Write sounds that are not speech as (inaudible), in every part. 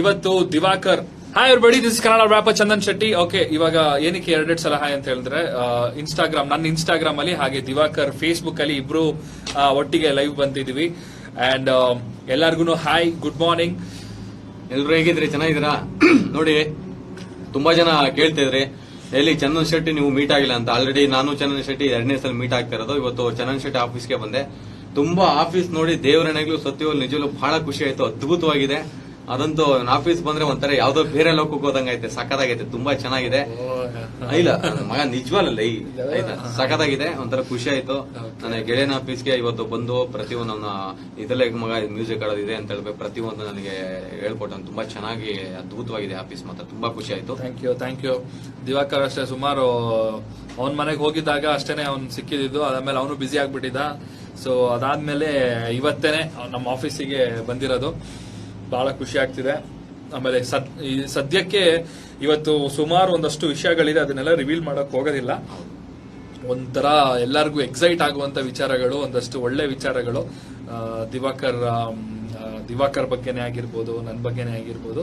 ಇವತ್ತು ದಿವಾಕರ್. ಹಾಯ್ ಅವ್ರ buddy this Kannada ವ್ಯಾಪ ಚಂದನ್ ಶೆಟ್ಟಿ ಓಕೆ ಇವಾಗ ಏನಕ್ಕೆ ಎರಡೆರಡು ಸಲ ಹಾಯ್ ಅಂತ ಹೇಳಿದ್ರೆ ಇನ್ಸ್ಟಾಗ್ರಾಮ್ ನನ್ನ ಇನ್ಸ್ಟಾಗ್ರಾಮ್ ಅಲ್ಲಿ ಹಾಗೆ ದಿವಾಕರ್ ಫೇಸ್ಬುಕ್ ಅಲ್ಲಿ ಇಬ್ರು ಒಟ್ಟಿಗೆ ಲೈವ್ ಬಂದಿದೀವಿ ಅಂಡ್ ಎಲ್ಲಾರ್ಗು ಹಾಯ್ ಗುಡ್ ಮಾರ್ನಿಂಗ್ ಎಲ್ರು ಹೇಗಿದ್ರಿ ಚೆನ್ನಾಗಿದ್ದೀರಾ? (clears throat) ನೋಡಿ, ತುಂಬಾ ಜನ ಕೇಳ್ತಾ ಇದ್ರಿ, ಎಲ್ಲಿ ಚಂದನ್ ಶೆಟ್ಟಿ ನೀವು ಮೀಟ್ ಆಗಿಲ್ಲ ಅಂತ. ಆಲ್ರೆಡಿ ನಾನು ಚಂದನ್ ಶೆಟ್ಟಿ ಎರಡನೇ ಸಲ ಮೀಟ್ ಆಗ್ತಾ ಇರೋದು. ಇವತ್ತು ಚಂದನ್ ಶೆಟ್ಟಿ ಆಫೀಸ್ಗೆ ಬಂದೆ. ತುಂಬಾ ಆಫೀಸ್ ನೋಡಿ ದೇವರಣೆಗಳು ಸತ್ಯವಾಗ್ಲು ನಿಜವಲ್ಲೂ ಬಹಳ ಖುಷಿ ಆಯ್ತು. ಅದ್ಭುತವಾಗಿದೆ. ಅದಂತೂ ಆಫೀಸ್ ಬಂದ್ರೆ ಒಂಥರ ಯಾವ್ದೋ ಬೇರೆ ಲೋಕಕ್ಕೆ ಹೋದಂಗೈತೆ ಸಖತ್ತಾಗೈತೆ. ತುಂಬಾ ಚೆನ್ನಾಗಿದೆ. ಇಲ್ಲ ಮಗ ನಿಜವಲ್ಲ ಆಯ್ತಾ ಸಖತ್ತಾಗಿದೆ ಒಂಥರ ಖುಷಿ ಆಯ್ತು. ನನ್ನ ಗೆಳೆಯನ ಆಫೀಸ್ಗೆ ಇವತ್ತು ಬಂದು ಪ್ರತಿಯೊಂದು ನನ್ನ ಇದರಲ್ಲೇ ಮಗ ಮ್ಯೂಸಿಕ್ ಇದೆ ಅಂತ ಹೇಳ್ಬೇಕು ಪ್ರತಿಯೊಂದು ನನಗೆ ಹೇಳ್ಕೊಟ್ಟು ತುಂಬಾ ಚೆನ್ನಾಗಿ ಅದ್ಭುತವಾಗಿದೆ ಆಫೀಸ್ ಮಾತ್ರ. ತುಂಬಾ ಖುಷಿ ಆಯ್ತು. Thank you thank you Diwakar ಅಷ್ಟೇ ಸುಮಾರು ಅವನ್ ಮನೆಗೆ ಹೋಗಿದ್ದಾಗ ಅಷ್ಟೇನೆ ಅವ್ನ್ ಸಿಕ್ಕಿದ್ದು. ಅದಾದ್ಮೇಲೆ ಅವನು ಬ್ಯುಸಿ ಆಗ್ಬಿಟ್ಟಿದ್ದ. ಸೊ ಅದಾದ್ಮೇಲೆ ಇವತ್ತೇನೆ ನಮ್ಮ ಆಫೀಸಿಗೆ ಬಂದಿರೋದು. ಬಹಳ ಖುಷಿ ಆಗ್ತಿದೆ. ಆಮೇಲೆ ಸದ್ ಸದ್ಯಕ್ಕೆ ಇವತ್ತು ಸುಮಾರು ಒಂದಷ್ಟು ವಿಷಯಗಳಿದೆ ಅದನ್ನೆಲ್ಲ ರಿವೀಲ್ ಮಾಡಕ್ ಹೋಗೋದಿಲ್ಲ. ಒಂಥರ ಎಲ್ಲರಿಗೂ ಎಕ್ಸೈಟ್ ಆಗುವಂತ ವಿಚಾರಗಳು ಒಂದಷ್ಟು ಒಳ್ಳೆ ವಿಚಾರಗಳು. ದಿವಾಕರ್ ದಿವಾಕರ್ ಬಗ್ಗೆನೇ ಆಗಿರ್ಬೋದು ನನ್ನ ಬಗ್ಗೆನೇ ಆಗಿರ್ಬೋದು.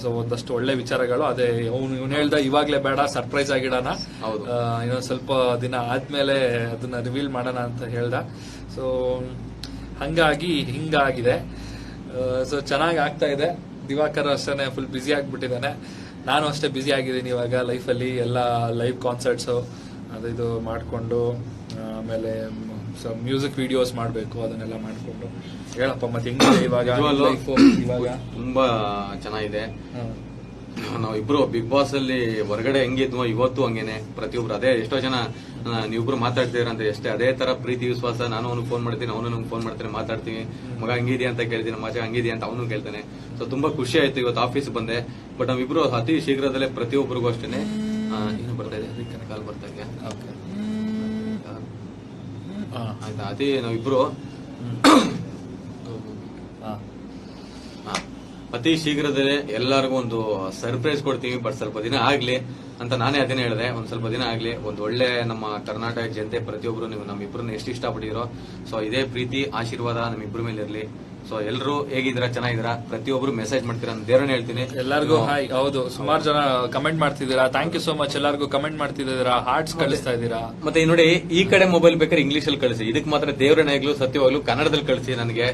ಸೊ ಒಂದಷ್ಟು ಒಳ್ಳೆ ವಿಚಾರಗಳು. ಅದೇ ಅವ್ನು ಇವ್ನು ಹೇಳ್ದ ಇವಾಗ್ಲೇ ಬೇಡ ಸರ್ಪ್ರೈಸ್ ಆಗಿಡೋಣ. ಹೌದು. ಆ, ಸ್ವಲ್ಪ ದಿನ ಆದ್ಮೇಲೆ ಅದನ್ನ ರಿವೀಲ್ ಮಾಡೋಣ ಅಂತ ಹೇಳ್ದ. ಸೊ ಹಂಗಾಗಿ ಹಿಂಗಾಗಿದೆ. ಸೊ ಚೆನ್ನಾಗಿ ಆಗ್ತಾ ಇದೆ. ದಿವಾಕರ್ ಅಷ್ಟೇ ಫುಲ್ ಬ್ಯುಸಿ ಆಗಿಬಿಟ್ಟಿದ್ದಾನೆ. ನಾನು ಅಷ್ಟೇ ಬ್ಯುಸಿ ಆಗಿದ್ದೀನಿ ಇವಾಗ ಲೈಫಲ್ಲಿ ಎಲ್ಲ ಲೈವ್ ಕಾನ್ಸರ್ಟ್ಸು ಅದು ಇದು ಮಾಡಿಕೊಂಡು ಆಮೇಲೆ ಸೊ ಮ್ಯೂಸಿಕ್ ವಿಡಿಯೋಸ್ ಮಾಡಬೇಕು ಅದನ್ನೆಲ್ಲ ಮಾಡಿಕೊಂಡು. ಹೇಳಪ್ಪ ಮತ್ತೆ ಹೆಂಗಿದೆ ಇವಾಗ ಇವಾಗ? ತುಂಬಾ ಚೆನ್ನಾಗಿದೆ. ಹ್ಮ್. ನಾವು ಇಬ್ರು ಬಿಗ್ ಬಾಸ್ ಅಲ್ಲಿ ಹೊರಗಡೆ ಹೆಂಗಿದ್ವೋ ಇವತ್ತು ಹಂಗೇನೆ ಪ್ರತಿಯೊಬ್ರು ಅದೇ ಎಷ್ಟೋ ಜನ ನೀವಿಬ್ರು ಮಾತಾಡ್ತೀರ ಅಂತ ಎಷ್ಟೇ ಅದೇ ತರ ಪ್ರೀತಿ ವಿಶ್ವಾಸ ನಾನು ಅವ್ನಿಗೆ ಫೋನ್ ಮಾಡ್ತೀನಿ ಅವನು ನಂಗೆ ಫೋನ್ ಮಾಡ್ತೀನಿ ಮಾತಾಡ್ತೀನಿ ಮಗ ಹಂಗಿದೆಯಾ ಅಂತ ಕೇಳ್ತೀನಿ ಮಗ ಹಂಗಿದೆಯಾ ಅಂತ ಅವನು ಕೇಳ್ತಾನೆ ಸೊ ತುಂಬಾ ಖುಷಿ ಆಯ್ತು ಇವತ್ತು ಆಫೀಸ್ ಬಂದೆ ಬಟ್ ನಾವಿಬ್ರು ಅತಿ ಶೀಘ್ರದಲ್ಲೇ ಪ್ರತಿಯೊಬ್ಬರಿಗೂ ಅಷ್ಟೇನೆ ಏನು ಬರ್ತಾ ಇದೆ ಕಾಲ್ ಬರ್ತಾ. ಹಾ. ಆಯ್ತಾ ಅತಿ ನಾವಿಬ್ರು ಹಾ. ಹಾ. ಅತಿ ಶೀಘ್ರದಲ್ಲೇ ಎಲ್ಲರಿಗೂ ಒಂದು ಸರ್ಪ್ರೈಸ್ ಕೊಡ್ತೀವಿ ಬಟ್ ಸ್ವಲ್ಪ ದಿನ ಆಗ್ಲಿ ಅಂತ ನಾನೇ ಅದನ್ನೇ ಹೇಳಿದೆ. ಒಂದ್ ಸ್ವಲ್ಪ ದಿನ ಆಗ್ಲಿ ಒಂದು ಒಳ್ಳೆ ನಮ್ಮ ಕರ್ನಾಟಕ ಜನತೆ ಪ್ರತಿಯೊಬ್ಬರು ನೀವು ನಮ್ಮಿಬ್ರನ್ನ ಎಷ್ಟು ಇಷ್ಟಪಟ್ಟಿರೋ ಸೊ ಇದೇ ಪ್ರೀತಿ ಆಶೀರ್ವಾದ ನಮ್ಮಿಬ್ರ ಮೇಲೆ ಇರಲಿ ಸೊ ಎಲ್ಲರೂ ಹೇಗಿದ್ರ ಚೆನ್ನಾಗಿದ್ದೀರಾ? ಪ್ರತಿಯೊಬ್ರು ಮೆಸೇಜ್ ಮಾಡ್ತೀರಾ ದೇವ್ರನ್ನ ಹೇಳ್ತೀನಿ. ಎಲ್ಲರಿಗೂ ಹಾಯ್ ಹೌದು ಸುಮಾರು ಜನ ಕಮೆಂಟ್ ಮಾಡ್ತಿದ್ದೀರಾ. ಥ್ಯಾಂಕ್ ಯು ಸೋ ಮಚ್ ಎಲ್ಲರಿಗೂ ಕಮೆಂಟ್ ಮಾಡ್ತಿದ್ದೀರಾ. ಹಾರ್ಟ್ಸ್ ಕಳಿಸ್ತಾ ಇದ್ದೀರಾ. ಮತ್ತೆ ನೋಡಿ ಈ ಕಡೆ ಮೊಬೈಲ್ ಬೇಕಾದ್ರೆ ಇಂಗ್ಲಿಷ್ ಅಲ್ಲಿ ಕಳಿಸಿ. ಇದಕ್ಕೆ ಮಾತ್ರ ದೇವ್ರನಾಗ್ಲು ಸತ್ಯವಾಗ್ಲೂ ಕನ್ನಡದಲ್ಲಿ ಕಳಿಸಿ ನನಗೆ.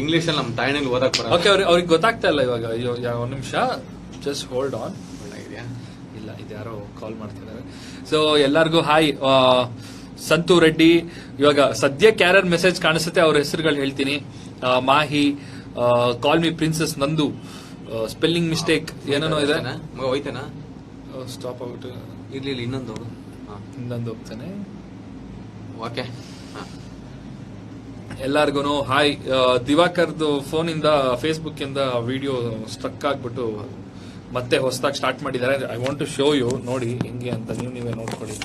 ಇಂಗ್ಲಿಷ್ ಅಲ್ಲಿ ನಮ್ಮ ತಾಯಿನಲ್ಲಿ ಓದಕ್ ಬರಲ್ಲ. ಓಕೆ ಅವ್ರಿಗೆ ಅವ್ರಿಗೆ ಗೊತ್ತಾಗ್ತಾ ಇಲ್ಲ ಇವಾಗ. ಅಯ್ಯೋ ಒಂದು ಒಂದ್ ನಿಮಿಷ. ಜಸ್ಟ್ ಹೋಲ್ಡ್ ಆನ್ ಇಲ್ಲ ಇಲ್ಲ ಇದ್ಯಾರೋ ಕಾಲ್ ಮಾಡ್ತಿದ್ದಾರೆ. ಸೊ ಎಲ್ಲರಿಗೂ ಹಾಯ್ ಸಂತು ರೆಡ್ಡಿ ಇವಾಗ ಸದ್ಯ ಕ್ಯಾರರ್ ಮೆಸೇಜ್ ಕಾಣಿಸುತ್ತೆ ಅವ್ರ ಹೆಸರುಗಳು ಹೇಳ್ತೀನಿ. ಮಾಹಿ ಕಾಲ್ ಮಿ ಪ್ರಿನ್ಸಸ್ ನಂದು ಸ್ಪೆಲ್ಲಿಂಗ್ ಮಿಸ್ಟೇಕ್ ಏನೇನೋ ಇದೆ. ಹೋಯ್ತೇನಾ? ಮಗ ಹೋಯ್ತೇನಾ? ಸ್ಟಾಪ್ ಆಗ್ಬಿಟ್ಟು. ಇರ್ಲಿಲ್ಲ ಇರ್ಲಿ ಇನ್ನೊಂದು. ಇನ್ನೊಂದು ಹೋಗ್ತಾನೆ. ಓಕೆ ಹಾ. ಎಲ್ಲಾರ್ಗು ಹಾಯ್ ದಿವಾಕರ್ದು ಫೋನ್ ಇಂದ ಫೇಸ್ಬುಕ್ ಇಂದ ವಿಡಿಯೋ ಸ್ಟ್ರಕ್ ಆಗ್ಬಿಟ್ಟು ಮತ್ತೆ ಹೊಸದಾಗಿ ಸ್ಟಾರ್ಟ್ ಮಾಡಿದ್ದಾರೆ. I want to show you ನೋಡಿ ಹೆಂಗೆ ಅಂತ ನೀವು ನೀವೇ ನೋಡ್ಕೊಳ್ಳಿ.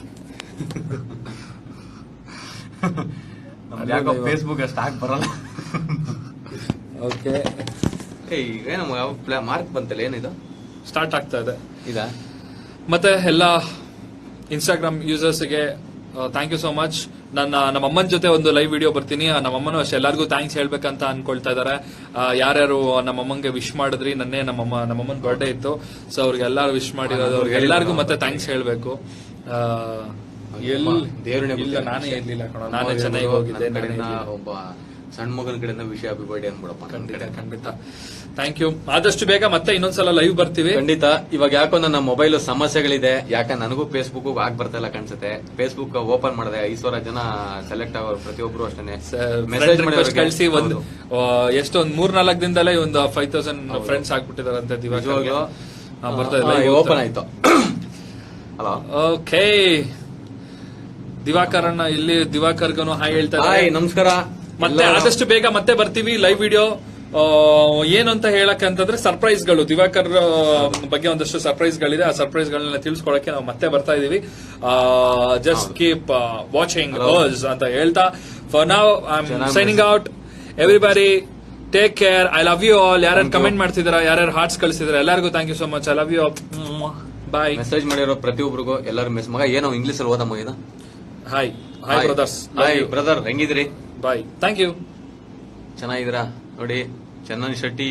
ಯಾಕೋ ಫೇಸ್ಬುಕ್ ಅಷ್ಟು ಬರಲ್ಲ. ಓಕೆ ನಮ್ಮ ಮಾರ್ಕ್ ಬಂತಲ್ಲ ಏನಿದು? ಸ್ಟಾರ್ಟ್ ಆಗ್ತಾ ಇದೆ. ಇದಾ? ಮತ್ತೆ ಎಲ್ಲ ಇನ್ಸ್ಟಾಗ್ರಾಮ್ ಯೂಸರ್ಸ್ಗೆ ಥ್ಯಾಂಕ್ ಯು ಸೋ ಮಚ್ ನನ್ನ ನಮ್ಮಮ್ಮನ ಜೊತೆ ಒಂದು ಲೈವ್ ವಿಡಿಯೋ ಬರ್ತೀನಿ. ನಮ್ಮಮ್ಮನೂ ಅಷ್ಟೇ. ಎಲ್ಲರಿಗೂ ಥ್ಯಾಂಕ್ಸ್ ಹೇಳ್ಬೇಕಂತ ಅನ್ಕೊಳ್ತಾ ಇದಾರೆ. ಆ, ಯಾರ್ಯಾರು ನಮ್ಮಮ್ಮಂಗೆ ವಿಶ್ ಮಾಡಿದ್ರಿ ನನ್ನೇ ನಮ್ಮಮ್ಮ ನಮ್ಮಮ್ಮನ ಬರ್ಡೇ ಇತ್ತು. ಸೊ ಅವ್ರಿಗೆಲ್ಲಾರು ವಿಶ್ ಮಾಡಿರೋದು ಅವ್ರಿಗೆ ಎಲ್ಲರಿಗೂ ಮತ್ತೆ ಥ್ಯಾಂಕ್ಸ್ ಹೇಳ್ಬೇಕು. ಗೊತ್ತಿಲ್ಲ. ನಾನೇ ಇರ್ಲಿಲ್ಲ ನಾನೇ ಚೆನ್ನಾಗಿ ಹೋಗಿದ್ದೆ ಒಬ್ಬ ಸಣ್ಣ ಮಗನ ಕಡೆಯಿಂದ ವಿಷಯ ಅಭಿಪ್ರಾಯ ಬರ್ಡೇ ಅನ್ಬಿಡಪ್ಪ. ಖಂಡಿತ ಕಡೆ ಖಂಡಿತ. ಥ್ಯಾಂಕ್ ಯು ಆದಷ್ಟು ಬೇಗ ಮತ್ತೆ ಇನ್ನೊಂದ್ಸಲ ಲೈವ್ ಬರ್ತೀವಿ. ಖಂಡಿತ ಇವಾಗ ಯಾಕೋ ನನ್ನ ಮೊಬೈಲ್ ಸಮಸ್ಯೆಗಳಿದೆ. ಯಾಕೆ ನನಗೂ ಫೇಸ್ಬುಕ್ ಆಗ್ ಬರ್ತಾ ಇಲ್ಲ ಕಾಣಿಸುತ್ತೆ. ಫೇಸ್ಬುಕ್ ಓಪನ್ ಮಾಡಿದೆ. ಸಾವಿರ ಜನ ಸೆಲೆಕ್ಟ್ ಆಗೋರು ಪ್ರತಿಯೊಬ್ರು ಅಷ್ಟೇ ಮೆಸೇಜ್ ಕಳಿಸಿ ಒಂದು ಎಷ್ಟೊಂದ್ ಮೂರ್ನಾಲ್ಕು ಮೂರ್ ನಾಲ್ಕು ದಿನದಲ್ಲೇ ಒಂದು ಫೈವ್ ತೌಸಂಡ್ ಫ್ರೆಂಡ್ಸ್ ಆಗ್ಬಿಟ್ಟಿದ್ದಾರೆ ಅಂತ ಓಪನ್ ಆಯ್ತು. ಹಲೋ ಓಕೆ ದಿವಾಕರನ್ನ ಇಲ್ಲಿ ದಿವಾಕರ್ಗನು ಹಾಯ್ ಹೇಳ್ತಾರೆ ನಮಸ್ಕಾರ. ಮತ್ತೆ ಆದಷ್ಟು ಬೇಗ ಮತ್ತೆ ಬರ್ತೀವಿ ಲೈವ್ ವಿಡಿಯೋ ಏನು ಅಂತ ಹೇಳಕ್ಕಂತಂದ್ರೆ ಸರ್ಪ್ರೈಸ್ಗಳು ದಿವಾಕರ್ ಬಗ್ಗೆ ಒಂದಷ್ಟು ಸರ್ಪ್ರೈಸ್ ಗಳಿದೆ ಆ ಸರ್ಪ್ರೈಸ್ ಗಳನ್ನ ತಿಳಿಸ್ಕೊಳಕ್ಕೆ ನಾವು ಮತ್ತೆ ಬರ್ತಾ ಇದೀವಿ. ಜಸ್ಟ್ ಕೀಪ್ ವಾಚಿಂಗ್ ಗರ್ಲ್ಸ್ ಅಂತ ಹೇಳ್ತಾ. For now I am signing out everybody take care I love you all ಯಾರ್ಯಾರು ಕಮೆಂಟ್ ಮಾಡ್ತಿದಾರ ಯಾರ್ಯಾರು ಹಾರ್ಟ್ಸ್ ಕಳಿಸಿದಾರೆ ಎಲ್ಲರಿಗೂ thank you so much I love you bye message ಮಾಡಿರೋ ಪ್ರತಿಯೊಬ್ಬರಿಗೂ ಎಲ್ಲರೂ ಮಿಸ್ ಮಗ ಏನೋ ಇಂಗ್ಲಿಷ್ ಅಲ್ಲಿ ಓದಮ್ಮ ಇದು? Hi hi brothers hi brother ಹೆಂಗಿದ್ರಿ? Bye thank you ಚೆನ್ನಾಗಿದ್ದೀರಾ? ನೋಡಿ ಚಂದನ್ ಶೆಟ್ಟಿ